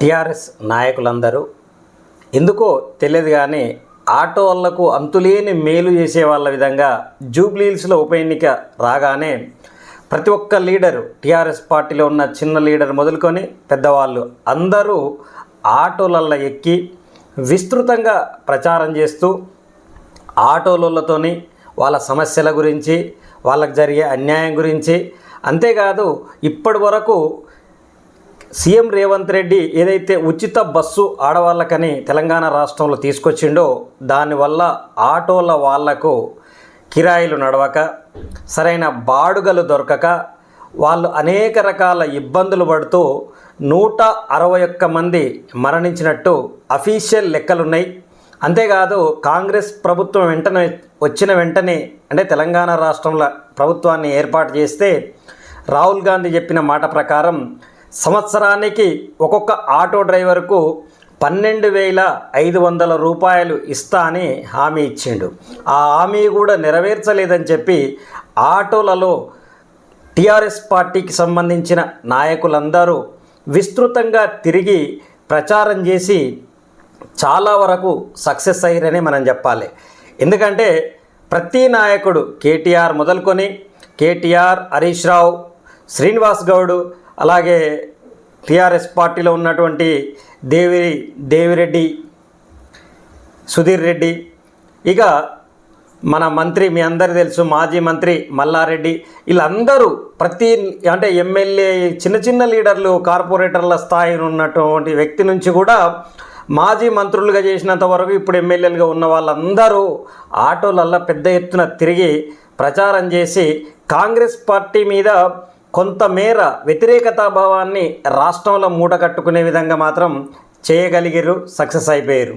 TRS నాయకులందరూ. ఎందుకో తెలియదు కానీ ఆటో వాళ్ళకు అంతులేని మేలు చేసే వాళ్ళ విధంగా జూబ్లీహిల్స్లో ఉప ఎన్నిక రాగానే ప్రతి ఒక్క లీడరు టీఆర్ఎస్ పార్టీలో ఉన్న చిన్న లీడర్ మొదలుకొని పెద్దవాళ్ళు అందరూ ఆటోలల్లో ఎక్కి విస్తృతంగా ప్రచారం చేస్తూ ఆటోలతోని వాళ్ళ సమస్యల గురించి వాళ్ళకు జరిగే అన్యాయం గురించి. అంతేకాదు ఇప్పటి వరకు సీఎం రేవంత్ రెడ్డి ఏదైతే ఉచిత బస్సు ఆడవాళ్ళకని తెలంగాణ రాష్ట్రంలో తీసుకొచ్చిండో దానివల్ల ఆటోల వాళ్ళకు కిరాయిలు నడవక సరైన బాడుగలు దొరకక వాళ్ళు అనేక రకాల ఇబ్బందులు పడుతూ నూట అరవై ఒక్క మంది మరణించినట్టు అఫీషియల్ లెక్కలున్నాయి. అంతేకాదు కాంగ్రెస్ ప్రభుత్వం వెంటనే వచ్చిన వెంటనే అంటే తెలంగాణ రాష్ట్రంలో ప్రభుత్వాన్ని ఏర్పాటు చేస్తే రాహుల్ గాంధీ చెప్పిన మాట ప్రకారం సంవత్సరానికి ఒక్కొక్క ఆటో డ్రైవర్కు పన్నెండు వేల ఐదు వందల రూపాయలు ఇస్తా అని హామీ ఇచ్చిండు. ఆ హామీ కూడా నెరవేర్చలేదని చెప్పి ఆటోలలో టీఆర్ఎస్ పార్టీకి సంబంధించిన నాయకులందరూ విస్తృతంగా తిరిగి ప్రచారం చేసి చాలా వరకు సక్సెస్ అయ్యారని మనం చెప్పాలి. ఎందుకంటే ప్రతి నాయకుడు కేటీఆర్ మొదలుకొని కేటీఆర్ హరీష్ రావు శ్రీనివాస్ గౌడ్ అలాగే టీఆర్ఎస్ పార్టీలో ఉన్నటువంటి దేవి దేవిరెడ్డి సుధీర్ రెడ్డి ఇక మన మంత్రి మీ అందరు తెలుసు మాజీ మంత్రి మల్లారెడ్డి వీళ్ళందరూ ప్రతి అంటే ఎమ్మెల్యే చిన్న చిన్న లీడర్లు కార్పొరేటర్ల స్థాయిలో ఉన్నటువంటి వ్యక్తి నుంచి కూడా మాజీ మంత్రులుగా చేసినంత వరకు ఇప్పుడు ఎమ్మెల్యేలుగా ఉన్న వాళ్ళందరూ ఆటోలల్లా పెద్ద ఎత్తున తిరిగి ప్రచారం చేసి కాంగ్రెస్ పార్టీ మీద కొంతమేర వ్యతిరేకతాభావాన్ని రాష్ట్రంలో మూటకట్టుకునే విధంగా మాత్రం చేయగలిగారు సక్సెస్ అయిపోయారు